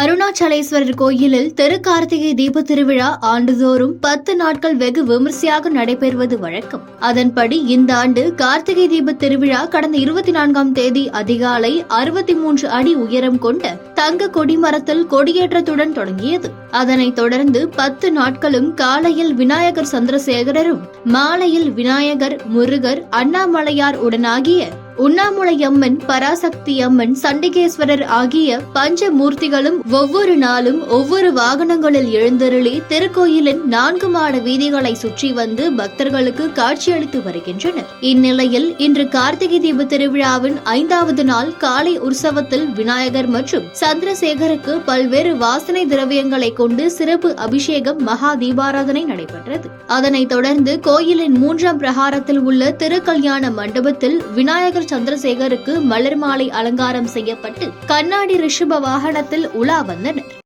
அருணாச்சலேஸ்வரர் கோயிலில் திருக்கார்த்திகை தீப திருவிழா ஆண்டுதோறும் பத்து நாட்கள் வெகு விமர்சையாக நடைபெறுவது வழக்கம். அதன்படி இந்த ஆண்டு கார்த்திகை தீப திருவிழா கடந்த இருபத்தி நான்காம் தேதி அதிகாலை அறுபத்தி மூன்று அடி உயரம் கொண்ட தங்க கொடிமரத்தில் கொடியேற்றத்துடன் தொடங்கியது. அதனைத் தொடர்ந்து பத்து நாட்களும் காலையில் விநாயகர் சந்திரசேகரரும் மாலையில் விநாயகர் முருகர் அண்ணாமலையார் உடனாகிய உண்ணாமுலை அம்மன் பராசக்தி அம்மன் சண்டிகேஸ்வரர் ஆகிய பஞ்சமூர்த்திகளும் ஒவ்வொரு நாளும் ஒவ்வொரு வாகனங்களில் எழுந்தருளி திருக்கோயிலின் நான்கு மாட வீதிகளை சுற்றி வந்து பக்தர்களுக்கு காட்சியளித்து வருகின்றனர். இந்நிலையில் இன்று கார்த்திகை தீப திருவிழாவின் ஐந்தாவது நாள் காலை உற்சவத்தில் விநாயகர் மற்றும் சந்திரசேகருக்கு பல்வேறு வாசனை திரவியங்களை கொண்டு சிறப்பு அபிஷேகம் மகா தீபாராதனை நடைபெற்றது. அதனைத் தொடர்ந்து கோயிலின் மூன்றாம் பிரகாரத்தில் உள்ள திருக்கல்யாண மண்டபத்தில் விநாயகர் சந்திரசேகருக்கு மலர் மாலை அலங்காரம் செய்யப்பட்டு கண்ணாடி ரிஷப வாகனத்தில் உலா வந்தனர்.